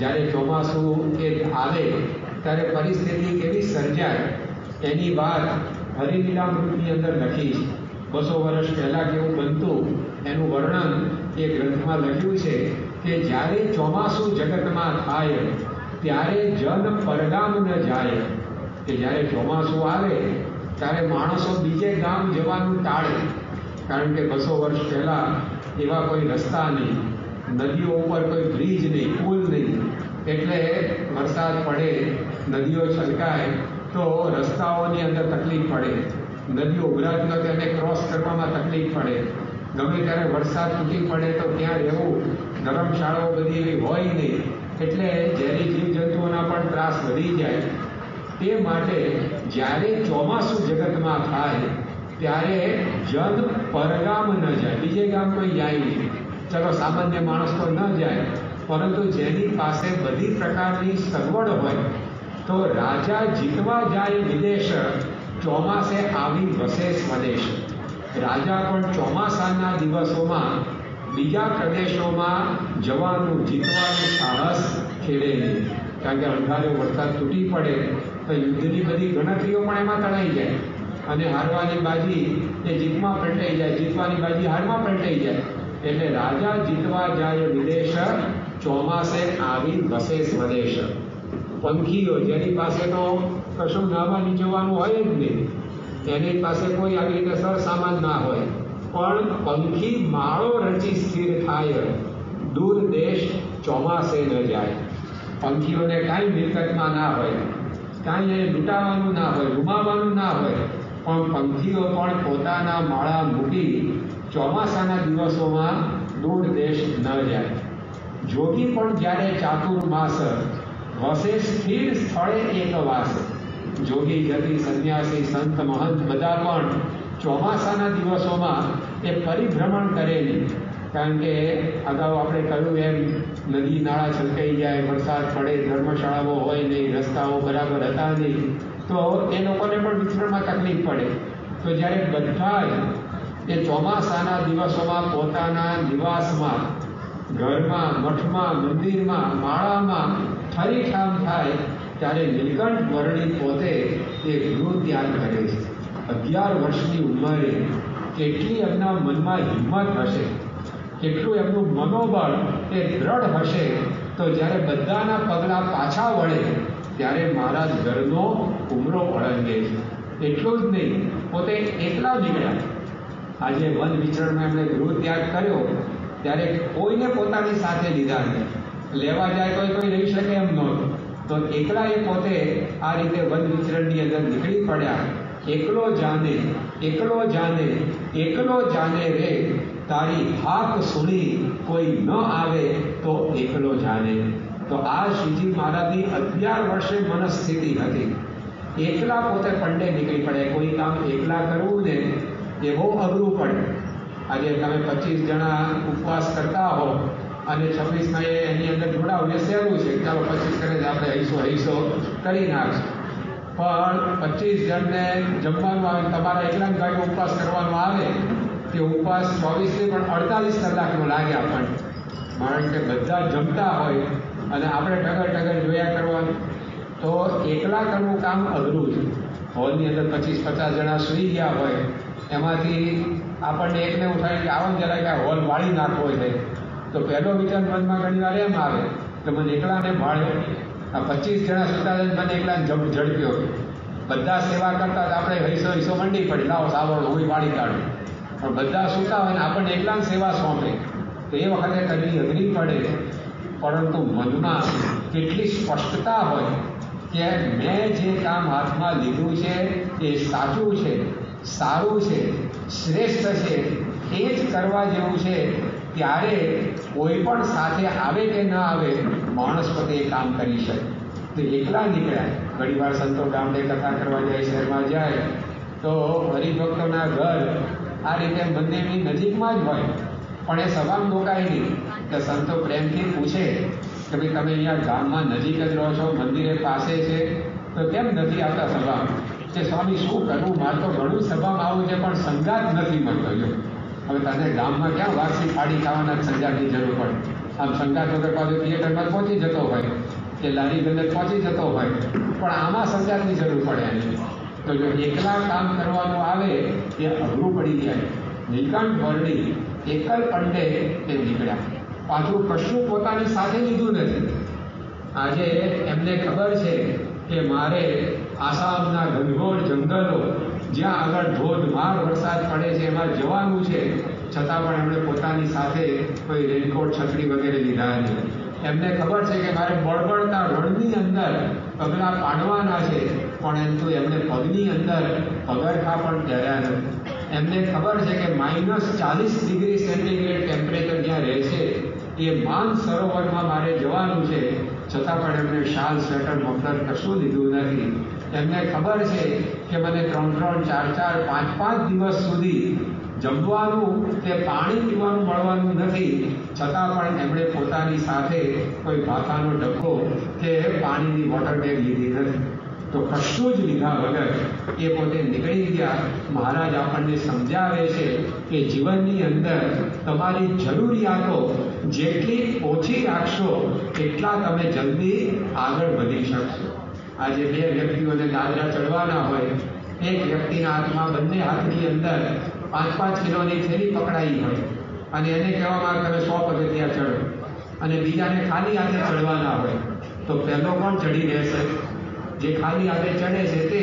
જ્યારે ચોમાસું એ આવે, ત્યારે પરિસ્થિતિ કેવી સર્જાય એની વાત હરિલીલામૃતની અંદર લખી બસો વર્ષ પહેલાં કેવું બનતું, એનું વર્ણન એ ગ્રંથમાં લખ્યું છે કે જ્યારે ચોમાસું જગતમાં થાય, ત્યારે જન પરગામ ન જાય. કે જ્યારે ચોમાસું આવે, ત્યારે માણસો બીજે ગામ જવાનું ટાળે. કારણ કે બસો વર્ષ પહેલાં એવા કોઈ રસ્તા નહીં. નદીઓ ઉપર કોઈ બ્રિજ નહીં, પુલ નહીં. એટલે વરસાદ પડે, નદીઓ છલકાય, તો રસ્તાઓની અંદર તકલીફ પડે. નદીઓ ઉભરાતી હોય તેને ક્રોસ કરવામાં તકલીફ પડે. ગમે ત્યારે વરસાદ તૂટી પડે તો ત્યાં રહેવું? ધર્મશાળાઓ બધી એવી હોય નહીં. એટલે ઝેરી જીવજંતુઓના પણ ત્રાસ વધી જાય. તે માટે જ્યારે ચોમાસું જગતમાં થાય, ત્યારે જન પરગામ ન જાય. બીજે ગામ કોઈ જાય નહીં. ચલો, સામાન્ય માણસ તો ન જાય, પરંતુ જેની પાસે બધી પ્રકારની સગવડ હોય, તો રાજા જીતવા જાય વિદેશ, ચોમાસે આવી વસે સ્વદેશ. રાજા પણ ચોમાસાના દિવસોમાં બીજા પ્રદેશોમાં જવાનું જીતવાનું સાહસ ખેડે નહીં કારણ કે અંધારો વરસાદ તૂટી પડે, તો યુદ્ધની બધી ગણતરીઓ પણ એમાં તણાઈ જાય. અને હારવાની બાજી એ જીતમાં પલટાઈ જાય, જીતવાની બાજી હારમાં પલટાઈ જાય. એટલે રાજા જીતવા જાય વિદેશ ચોમાસે આવી વસે સ્વદેશ પંખીઓ જેની પાસે તો કશું નાવા નીચવાનું હોય જ નહીં. એની પાસે કોઈ આવી રીતે સર સામાન ના હોય. પણ પંખી માળો રચી સ્થિર થાય. દૂર દેશ ચોમાસે ન જાય. પંખીઓને કાંઈ મિલકતમાં ના હોય. કાંઈ એને લૂંટાવાનું ના હોય ગુમાવવાનું ના હોય. પણ પંખીઓ પણ પોતાના માળા મૂકી ચોમાસાના દિવસોમાં દૂર દેશ ન જાય. જોગી પણ જ્યારે ચાતુર્માસ વસે સ્થિર સ્થળે એક વાસ. જોગી જતી સંન્યાસી, સંત, મહંત બધા પણ ચોમાસાના દિવસોમાં એ પરિભ્રમણ કરેલી કારણ કે અગાઉ આપણે કહ્યું એમ, નદી, નાળા છલકાઈ જાય, વરસાદ પડે, ધર્મશાળાઓ હોય નહીં, રસ્તાઓ બરાબર હતા નહીં, તો એ લોકોને પણ વિતરણમાં તકલીફ પડે. તો જ્યારે બધા એ ચોમાસાના દિવસોમાં પોતાના નિવાસમાં, ઘરમાં, મઠમાં, મંદિરમાં, માળામાં ઠરીઠામ થાય ત્યારે નીલકંઠ વર્ણી પોતે એ ગૃહ ત્યાગ કરે છે. અગિયાર વર્ષની ઉંમરે કેટલી એમના મનમાં હિંમત હશે, કેટલું એમનું મનોબળ એ દ્રઢ હશે, તો જ્યારે બધાના પગલાં પાછા વળે, ત્યારે મહારાજ ઘરનો ઉમરો ઓળંગે છે. એટલું જ નહીં, પોતે એકલા નીકળ્યા. આજે વન વિચરણમાં એમણે ગૃહ ત્યાગ કર્યો, ત્યારે કોઈને પોતાની સાથે લીધા નહીં. લેવા જાય તો કોઈ રહી શકે એમ નહોતું. તો એકલા એ પોતે આ રીતે વન વિચરણની અંદર નીકળી પડ્યા. એકલો જાને એકલો જાને એકલો જાને રે, તારી હાક સુણી કોઈ ન આવે તો એકલો જાને તો આ શ્રીજી મહારાજની અગિયાર વર્ષે મનસ્થિતિ હતી. એકલા પોતે પંડે નીકળી પડે કોઈ કામ એકલા કરવું ને એ બહુ અઘરું પડે. આજે તમે પચીસ જણા ઉપવાસ કરતા હો અને છવ્વીસમાં એ એની અંદર જોડાવ, એ સહેલું છે. ચાલો પચીસ કરે છે, આપણે હૈસો હૈસો કરી નાખશું. પણ પચીસ જણને જમવાનું આવે તમારા એકલા ભાગે ઉપવાસ કરવાનો આવે કે ઉપવાસ ચોવીસથી પણ અડતાલીસ કલાકનો લાગે આપણને. કારણ કે બધા જમતા હોય અને આપણે ટગર ટગર જોયા કરવાનું તો એકલા કરવું કામ અઘરું છે. હોલની અંદર પચીસ પચાસ જણા સૂઈ ગયા હોય એમાંથી આપણને એકને એવું થાય કે આવો જરા કે હોલ વાળી નાખવો છે તો પહેલો વિચાર મનમાં ઘણી વાર એમ આવે કે મને એકલાને ભાળ્યો આ પચીસ જણા સુતા મને એકલાને જમ ઝડપ્યો. બધા સેવા કરતા આપણે હૈસો હૈસો મંડી પડી. લાવો સાવરણો હું વાળી કાઢું. પણ બધા સૂતા હોય ને, આપણને એકલાને સેવા સોંપે. તો એ વખતે કદી અઘરી પડે. પરંતુ મનમાં કેટલી સ્પષ્ટતા હોય કે મેં જે કામ હાથમાં લીધું છે, એ સાચું છે. સારું છે, શ્રેષ્ઠ છે, એ જ કરવા જેવું છે, ત્યારે કોઈ પણ સાથે આવે કે ન આવે, માણસ પોતે એ કામ કરી શકે. તો એકલા નીકળ્યા. ઘણીવાર સંતો ગામડે કથા કરવા જાય, શહેરમાં જાય, તો હરિભક્તોના ઘર આ રીતે મંદિરની નજીકમાં જ હોય. પણ એ સભામ રોકાય નહીં. કે સંતો પ્રેમથી પૂછે કે ભાઈ, તમે અહીંયા ગામમાં નજીક જ રહો છો? મંદિરે પાસે છે? તો કેમ નથી આવતા સભામાં? કે સ્વામી, શું કરવું મારે તો ઘણું સભામાં આવું છે, પણ સંગાત નથી મળતો. જો, હવે તને ગામમાં ક્યાં વાસી ફાડી ખાવાના સંજાતની જરૂર પડે? આમ સંગાત વગર પાછો થિયેટરમાં પહોંચી જતો હોય, કે લારી ગંદર પહોંચી જતો હોય, પણ આમાં સંગાતની જરૂર પડે એની. તો જો એકલા કામ કરવાનું આવે, એ અઘરું પડી જાય. નીલકંઠ વર્ણી એકલ પંડે તે નીકળ્યા. પાછું કશું પોતાની સાથે લીધું નથી. આજે એમને ખબર છે કે મારે આસામના ઘનઘોર જંગલો જ્યાં આગળ ધોધમાર વરસાદ પડે છે, એમાં જવાનું છે, છતાં પણ એમણે પોતાની સાથે કોઈ રેનકોટ, છત્રી વગેરે લીધા નથી એમને ખબર છે કે મારે બળબડતા રણની અંદર પગલાં પાડવાના છે, પણ એમ તો એમણે પગની અંદર પગરખા પણ પહેર્યા નથી. એમને ખબર છે કે માઇનસ ચાલીસ ડિગ્રી સેન્ટીગ્રેડ ટેમ્પરેચર જ્યાં રહે છે, એ માન સરોવરમાં મારે જવાનું છે છતાં પણ એમણે શાલ, સ્વેટર, મફલર કશું લીધું નથી. એમને ખબર છે કે મને ત્રણ ત્રણ, ચાર ચાર, પાંચ પાંચ દિવસ સુધી જમવાનું કે પાણી પીવાનું મળવાનું નથી. છતાં પણ એમણે પોતાની સાથે કોઈ ભાથાનો ડબ્બો કે પાણીની વોટર બેગ લીધી નથી. તો કશું જ લીધા વગર એ પોતે નીકળી ગયા. મહારાજ આપણને સમજાવે છે કે જીવનની અંદર તમારી જરૂરિયાતો જેટલી ઓછી રાખશો, એટલા તમે જલ્દી આગળ વધી શકશો. આજે બે વ્યક્તિઓને દાદરા ચડવાના હોય, એક વ્યક્તિના હાથમાં બંને હાથની અંદર પાંચ પાંચ કિલોની થેલી પકડાઈ હોય, અને એને કહેવામાં આવે તમે સો પગથિયા ચડો. અને બીજાને ખાલી હાથે ચડવાના હોય, તો પહેલો કોણ ચડી રહેશે જે ખાલી હાથે ચડે છે તે.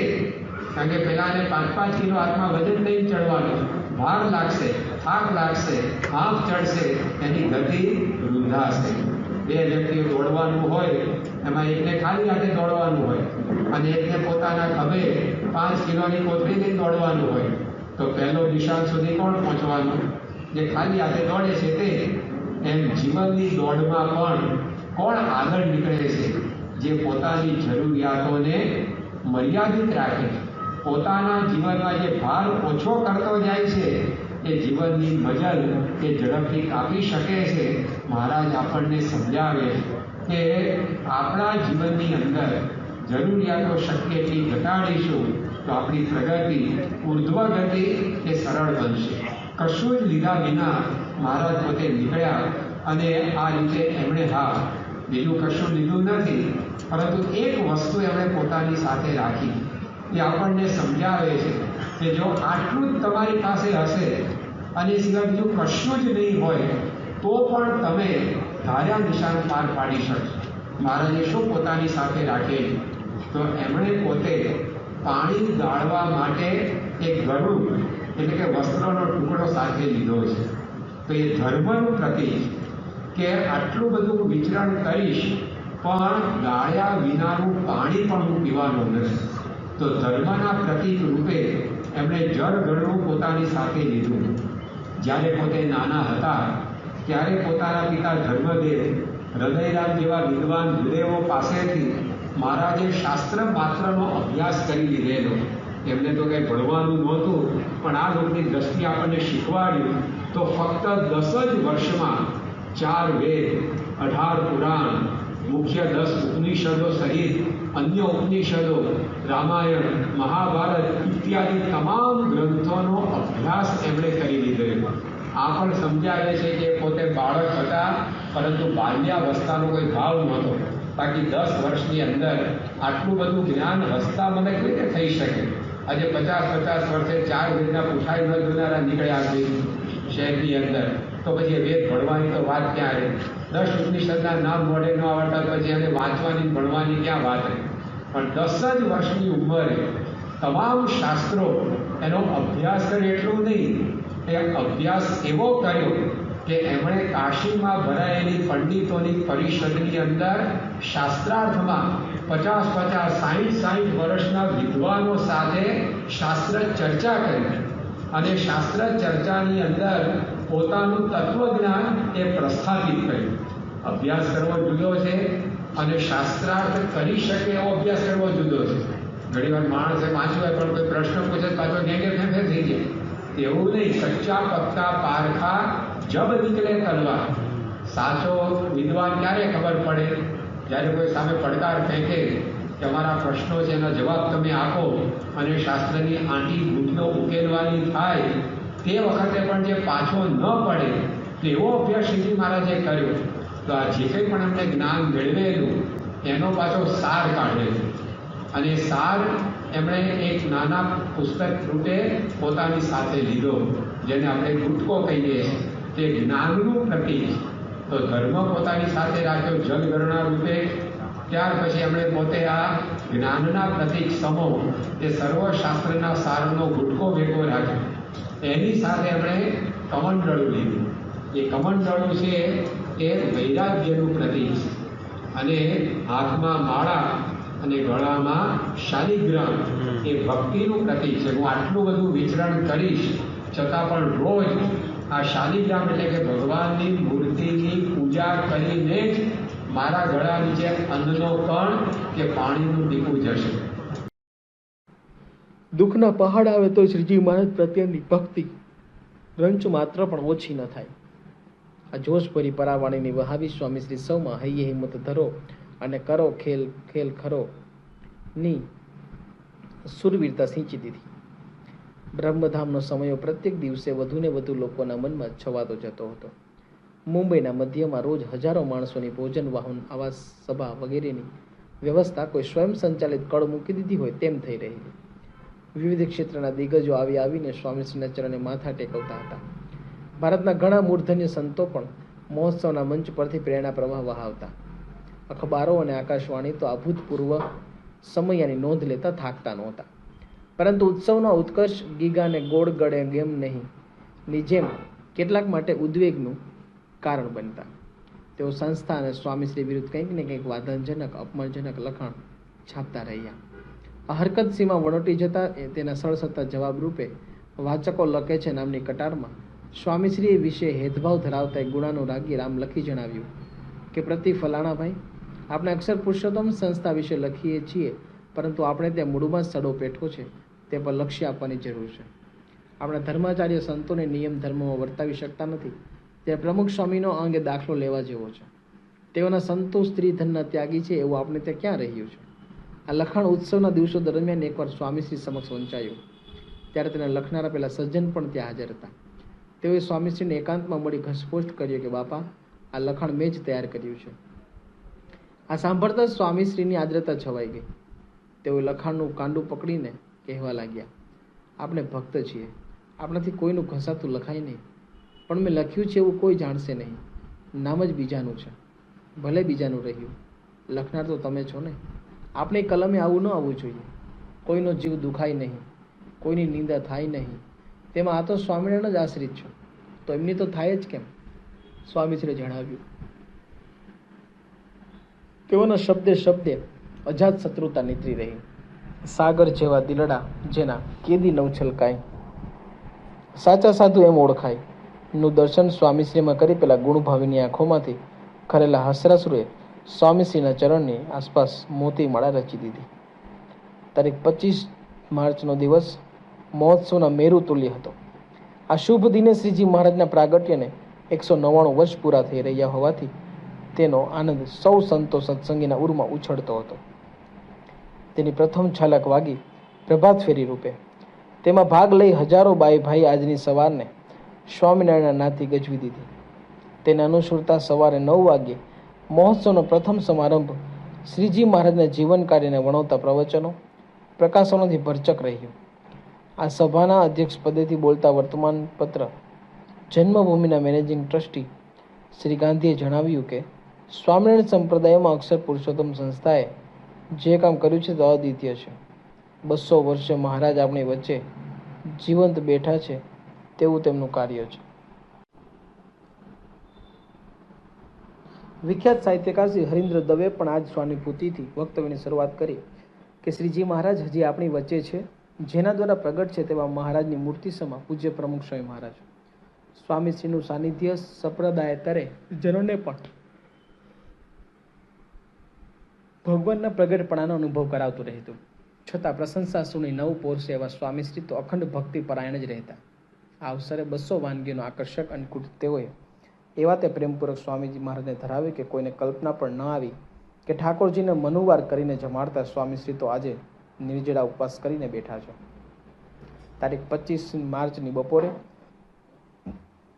કારણ કે પહેલાં પાંચ પાંચ કિલો હાથમાં વજન લઈને ચડવાનું ભાર લાગશે. થાક લાગશે, આંખ ચડશે, એની ગતિ રૂંધાશે બે વ્યક્તિઓ દોડવાનું હોય, એમાં એકને ખાલી હાથે દોડવાનું હોય અને એકને પોતાના ખભે પાંચ કિલોની કોથળી લઈને દોડવાનું હોય. તો પહેલો નિશાન સુધી કોણ પહોંચવાનું? જે ખાલી હાથે દોડે છે તે. એમ જીવનની દોડમાં પણ કોણ આગળ નીકળે છે? જે પોતાની જરૂરિયાતોને મર્યાદિત રાખે પોતાના જીવનમાં જે ભાર ઓછો કરતો જાય છે એ જીવનની મજલ એ ઝડપથી કાપી શકે છે. મહારાજ આપણને સમજાવે કે આપણા જીવનની અંદર જરૂરિયાતો શક્ય એટલી ઘટાડીશું તો આપણી પ્રગતિ, ઉર્ધ્વગતિ એ સરળ બનશે. કશું જ લીધા વિના મહારાજ પોતે નીકળ્યા અને આ રીતે એમણે હા, બીજું કશું લીધું નથી, પરંતુ એક વસ્તુ એમણે પોતાની સાથે રાખી. એ આપણને સમજાવે છે કે જો આટલું જ તમારી પાસે હશે અને સિવાય બીજું કશું જ નહીં હોય, તો પણ તમે ધાર્યા નિશાન પાર પાડી શકશો. મહારાજે શું પોતાની સાથે રાખેલી? તો એમણે પોતે પાણી ગાળવા માટે એક ગળું એટલે કે વસ્ત્રનો ટુકડો સાથે લીધો છે. તો એ ધર્મનું પ્રતીક કે આટલું બધું વિચરણ કરીશ, પણ ગાળ્યા વિનાનું પાણી પણ હું પીવાનો નથી. તો ધર્મના પ્રતીક રૂપે એમણે જળ ગળું પોતાની સાથે લીધું. જ્યારે પોતે નાના હતા, ત્યારે પોતાના પિતા ધર્મદેવ હૃદયરામ જેવા વિદ્વાન ગુરુદેવો પાસેથી મહારાજે શાસ્ત્ર માત્રનો અભ્યાસ કરી લીધેલો. એમને તો કંઈ ભણવાનું નહોતું, પણ આ લોકોની દ્રષ્ટિ આપણને શીખવાડ્યું તો ફક્ત દસ જ વર્ષમાં ચાર વેદ, અઢાર પુરાણ, મુખ્ય દસ ઉપનિષદો સહિત અન્ય ઉપનિષદો, રામાયણ, મહાભારત ઇત્યાદિ તમામ ગ્રંથોનો અભ્યાસ એમણે કરી લીધેલો આ પણ સમજાવે છે કે પોતે બાળક હતા, પરંતુ બાલ્યાવસ્થાનો કોઈ ભાવ નહોતો. બાકી દસ વર્ષની અંદર આટલું બધું જ્ઞાન હસતા મને કેવી રીતે થઈ શકે? આજે પચાસ પચાસ વર્ષે ચાર મહિના પૂછાઈ ન જોનારા નીકળ્યા છે શહેરની અંદર. તો પછી વેદ ભણવાની તો વાત ક્યાં રહે? દસ ઉપનિષદના નામ મોઢે ન આવડતા પછી એને વાંચવાની ભણવાની ક્યાં વાત રહી? પણ દસ જ વર્ષની ઉંમરે તમામ શાસ્ત્રો એનો અભ્યાસ કરે એટલું નહીં. એ અભ્યાસ એવો કર્યો કે એમણે કાશીમાં ભરાયેલી પંડિતોની પરિષદની અંદર શાસ્ત્રાર્થમાં પચાસ પચાસ સાહીઠ સાહીઠ વર્ષના વિદ્વાનો સાથે શાસ્ત્ર ચર્ચા કરી. અને શાસ્ત્ર ચર્ચાની અંદર પોતાનું તત્વજ્ઞાન એ પ્રસ્થાપિત કર્યું. અભ્યાસ કરવો જુદો છે અને શાસ્ત્રાર્થ કરી શકે એવો અભ્યાસ કરવો જુદો છે. ઘણી વાર માણસે વાંચ્યું હોય પણ કોઈ પ્રશ્ન પૂછે પાછો ગેંગે ફેંફે થઈ જાય. એવું નહીં, સચ્ચા, પક્કા, પારખા, જબ નીકળે તલવાર. સાચો વિદ્વાન ક્યારે ખબર પડે? જ્યારે કોઈ સામે પડકાર ફેંકે કે અમારા પ્રશ્નો છે એના જવાબ તમે આપો અને શાસ્ત્રની આંટી ભૂતનો ઉકેલવાની થાય તે વખતે પણ જે પાછો ન પડે, તેવો અભ્યાસ શ્રીજી મહારાજે કર્યો. તો આ જે કંઈ પણ અમને જ્ઞાન મેળવેલું, એનો પાછો સાર કાઢેલો અને સાર એમણે એક નાના પુસ્તક રૂપે પોતાની સાથે લીધો, જેને આપણે ગુટકો કહીએ તે જ્ઞાનનું પ્રતીક તો ધર્મ પોતાની સાથે રાખ્યો જલગરણા રૂપે. ત્યાર પછી એમણે પોતે આ જ્ઞાનના પ્રતીક સમો તે સર્વશાસ્ત્રના સારનો ગુટકો ભેગો રાખ્યો. એની સાથે એમણે કમંડળું લીધું. એ કમંડળું છે એ વૈરાગ્યનું પ્રતીક છે. અને હાથમાં માળા અને ગળામાં શાલિગ્રામ. એ ભક્તિનું પ્રતીક છે. હું આટલું બધું વિચરણ કરીશ છતાં પણ રોજ આ શાલિગ્રામ એટલે કે ભગવાનની મૂર્તિની પૂજા કરીને જ મારા ગળા નીચે અન્નનો કણ કે પાણીનું ટીપું જશે. દુઃખના પહાડ આવે તો શ્રીજી મહારાજ પ્રત્યેની ભક્તિ રંચ માત્ર પણ ઓછી ન થાય. આ જોશભરી પરાવાણીની વહાવી સ્વામી શ્રી સૌમાં હૈયે હિંમત ધરો અને કરો ખેલ ખેલ ખરો ની સુરવીરતા સિંચી દીધી. બ્રહ્મધામનો સમયો પ્રત્યેક દિવસે વધુને વધુ લોકોના મનમાં છવાતો જતો હતો. મુંબઈના મધ્યમાં રોજ હજારો માણસોની ભોજન, વાહન, આવાસ, સભા વગેરેની વ્યવસ્થા કોઈ સ્વયં સંચાલિત કળ મૂકી દીધી હોય તેમ થઈ રહી છે વિવિધ ક્ષેત્રના દિગ્ગજો આવી આવીને સ્વામીશ્રીના ચરણે માથા ટેકવતા હતા. ભારતના ઘણા મૂર્ધન્ય સંતો પણ મહોત્સવના મંચ પરથી પ્રેરણા પ્રવાહ વહાવતા અખબારો અને આકાશવાણી તો અભૂતપૂર્વ સમયાની નોંધ લેતા થાકતા નહોતા. પરંતુ ઉત્સવનો ઉત્કર્ષ ગીગાને ગોળ ગળે ગેમ નહીં, ની જેમ કેટલાક માટે ઉદ્વેગનું કારણ બનતા. તેઓ સંસ્થા અને સ્વામીશ્રી વિરુદ્ધ કંઈક ને કંઈક વાદનજનક અપમાનજનક લખાણ છાપતા રહ્યા. હરકત સીમા વણોટી જતા એ તેના સળસતા જવાબ રૂપે વાચકો લખે છે નામની કટારમાં સ્વામીશ્રી વિશે હેદભાવ ધરાવતા એક ગુણાનું રાગી રામ લખી જણાવ્યું કે, પ્રતિ ફલાણાભાઈ આપણે અક્ષર પુરુષોત્તમ સંસ્થા વિશે લખીએ છીએ, પરંતુ આપણે ત્યાં મૂળમાં સડો પેઠો છે, તે પર લક્ષ્ય આપવાની જરૂર છે. આપણા ધર્માચાર્ય સંતોને નિયમ ધર્મમાં વર્તાવી શકતા નથી. તે પ્રમુખ સ્વામીનો અંગે દાખલો લેવા જેવો છે. તેઓના સંતો સ્ત્રી ધનના ત્યાગી છે, એવું આપણે ત્યાં ક્યાં રહ્યું છે? આ લખાણ ઉત્સવના દિવસો દરમિયાન એકવાર સ્વામીશ્રી સમક્ષ વંચાયું. ત્યારે તેને લખનારા પેલા સજ્જન પણ ત્યાં હાજર હતા. તેઓએ સ્વામીશ્રીને એકાંતમાં મળી ઘસપોસ્ટ કર્યો કે, બાપા, આ લખાણ મેં જ તૈયાર કર્યું છે. આ સાંભળતા સ્વામીશ્રીની આદ્રતા છવાઈ ગઈ. તેઓ લખાણનું કાંડું પકડીને કહેવા લાગ્યા, આપણે ભક્ત છીએ. આપણાથી કોઈનું ઘસાતું લખાય નહીં. પણ મેં લખ્યું છે એવું કોઈ જાણશે નહીં. નામ જ બીજાનું છે. ભલે બીજાનું રહ્યું. લખનાર તો તમે છો ને. આપણે કલમે આવું ન આવવું જોઈએ. કોઈનો જીવ દુખાય નહીં, કોઈની નિંદા થાય નહીં. તેમાં આ તો સ્વામિનારાયણ જ આશ્રિત છો. તો એમની તો થાય જ કેમ? સ્વામીશ્રીએ જણાવ્યું. તેઓના શબ્દે શબ્દે અજાત શત્રુતા નીતરી રહી. સાગર જેવા દિલડા જેના કેદી નવછલકાય સાચા સાધુ એમ ઓળખાય. નું દર્શન સ્વામીશ્રીમાં કરી પેલા ગુણભાવીની આંખોમાંથી ખરેલા હસરાસુરે સ્વામીશ્રીના ચરણની આસપાસ મોતી માળા રચી દીધી. તારીખ પચીસ માર્ચનો દિવસ મહોત્સવના મેરુ તુલ્ય હતો. આ શુભ દિને શ્રીજી મહારાજના પ્રાગટ્યને એકસો નવ્વાણું વર્ષ પૂરા થઈ રહ્યા હોવાથી તેનો આનંદ સૌ સંતો સત્સંગીના ઉરમાં ઉછળતો હતો. તેની પ્રથમ છાલક વાગી પ્રભાત ફેરી રૂપે. તેમાં ભાગ લઈ હજારો બાઈ ભાઈ આજની સવારને સ્વામિનારાયણના નાતી ગજવી દીધી. તેને અનુસરતા સવારે નવ વાગ્યે મહોત્સવનો પ્રથમ સમારંભ શ્રીજી મહારાજના જીવન કાર્યને વણવતા પ્રવચનો, પ્રકાશનોથી ભરચક રહ્યું. આ સભાના અધ્યક્ષ પદેથી બોલતા વર્તમાન પત્ર, જન્મભૂમિના મેનેજિંગ ટ્રસ્ટી શ્રી ગાંધીએ જણાવ્યું કે, સ્વામિનારાયણ સંપ્રદાયમાં અક્ષર પુરુષોત્તમ સંસ્થાએ જે કામ કર્યું છે તે અદ્વિતીય છે. બસો વર્ષે મહારાજ આપણી વચ્ચે જીવંત બેઠા છે તેવું તેમનું કાર્ય છે. વિખ્યાત સાહિત્યકાર શ્રી હરિન્દ્ર દવે પણ આજ સ્વાનુભૂતિથી વક્તવ્યની શરૂઆત કરી કે શ્રીજી મહારાજ હજી આપણી વચ્ચે છે, જેના દ્વારા પ્રગટ છે તેવા મહારાજની મૂર્તિ સમા પૂજ્ય પ્રમુખ સ્વામી મહારાજ. સ્વામીશ્રીનું સાનિધ્ય સંપ્રદાયતરે જનોને પણ ભગવાનના પ્રગટપણાનો અનુભવ કરાવતું રહેતું. છતાં પ્રશંસા સુની નવ પોરશે એવા સ્વામીશ્રી તો અખંડ ભક્તિ પરાયણ જ રહેતા. આ અવસરે બસો વાનગીનો આકર્ષક અન્નકૂટ તેઓએ એવા તે પ્રેમપૂર્વક સ્વામીજી મહારાજને ધરાવી કે કોઈને કલ્પના પણ ન આવી કે ઠાકોરજીને મનુવાર કરીને જમાડતા સ્વામીશ્રી તો આજે નિર્જળા ઉપવાસ કરીને બેઠા છે. તારીખ પચીસ માર્ચની બપોરે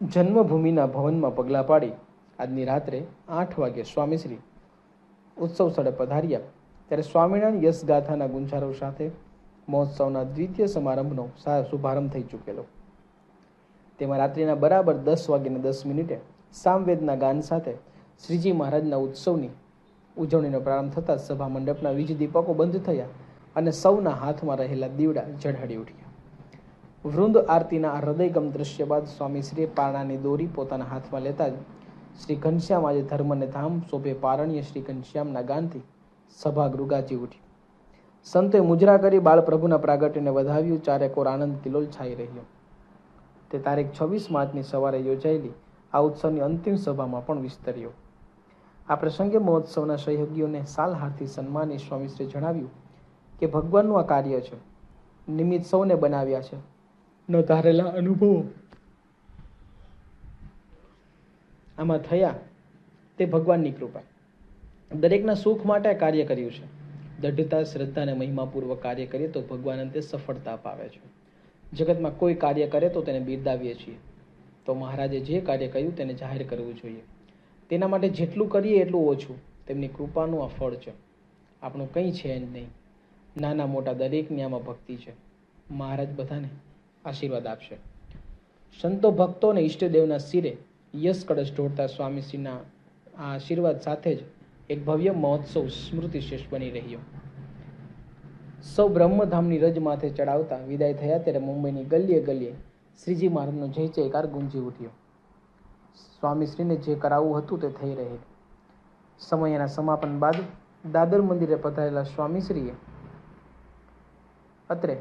જન્મભૂમિના ભવનમાં પગલાં પાડી આજની રાત્રે આઠ વાગે સ્વામીશ્રી ઉત્સવ સ્થળે પધાર્યા. ત્યારે સ્વામિનારાયણ યશગાથાના ગુંજારો સાથે મહોત્સવના દ્વિતીય સમારંભનો શુભારંભ થઈ ચૂકેલો. તેમાં રાત્રિના બરાબર દસ વાગ્યાને દસ મિનિટે સામવેદના ગાન સાથે શ્રીજી મહારાજના ઉત્સવની ઉજવણીનો પ્રારંભ થતાં સભા મંડપના વીજ દીપકો બંધ થયા અને સૌના હાથમાં રહેલા દીવડા ઝળહળી ઉઠ્યા. વૃંદ આરતીના હૃદયગમ દ્રશ્ય બાદ સ્વામીશ્રીએ પારણાની દોરી પોતાના હાથમાં લેતા જ શ્રી ઘનશ્યામ આજે ધર્મને ધામ શોભે પારણીય શ્રી ઘનશ્યામના ગાનથી સભા ગૃગાજી ઉઠી સંતે મુજરા કરી બાળપ્રભુના પ્રાગટ્યને વધાવ્યું. ચારેકોર આનંદ કિલોલ છાઈ રહ્યો. તે તારીખ છવ્વીસ માર્ચની સવારે યોજાયેલી આ ઉત્સવની અંતિમ સભામાં પણ વિસ્તર્યો. આ પ્રસંગે મહોત્સવના સહયોગીઓને સાલહારથી સન્માની સ્વામીશ્રીએ જણાવ્યું કે ભગવાનનું આ કાર્ય છે. નિમિત્ત સૌને બનાવ્યા છે. ન ધારેલા અનુભવો. આમાં થયા તે ભગવાનની કૃપા. દરેકના સુખ માટે કાર્ય કર્યું છે. દઢતા શ્રદ્ધા અને મહિમાપૂર્વક કાર્ય કરીએ તો ભગવાન અંતે સફળતા અપાવે છે. જગતમાં કોઈ કાર્ય કરે તો તેને બિરદાવીએ છીએ. તો મહારાજે જે કાર્ય કર્યું તેને જાહેર કરવું જોઈએ. તેના માટે જેટલું કરીએ એટલું ઓછું. તેમની કૃપાનું આ ફળ છે. આપણું કંઈ છે જ નહીં. નાના મોટા દરેકની આમાં ભક્તિ છે. મહારાજ બધાને આશીર્વાદ આપશે. સંતો ભક્તો અને ઈષ્ટદેવના શિરે યશ કળશ ઢોળતા સ્વામીશ્રીના આ આશીર્વાદ સાથે જ એક ભવ્ય મહોત્સવ સ્મૃતિ શેષ બની રહ્યો. સૌ બ્રહ્મધામની રજ માથે ચડાવતા વિદાય થયા ત્યારે મુંબઈની ગલીએ ગલીએ શ્રીજી મહારાજનો જય જયકાર ગુંજી ઉઠ્યો. સ્વામીશ્રીને જે કરાવવું હતું તે થઈ રહે સમયના સમાપન બાદ દાદર મંદિરે પધારેલા સ્વામીશ્રીએ અત્રે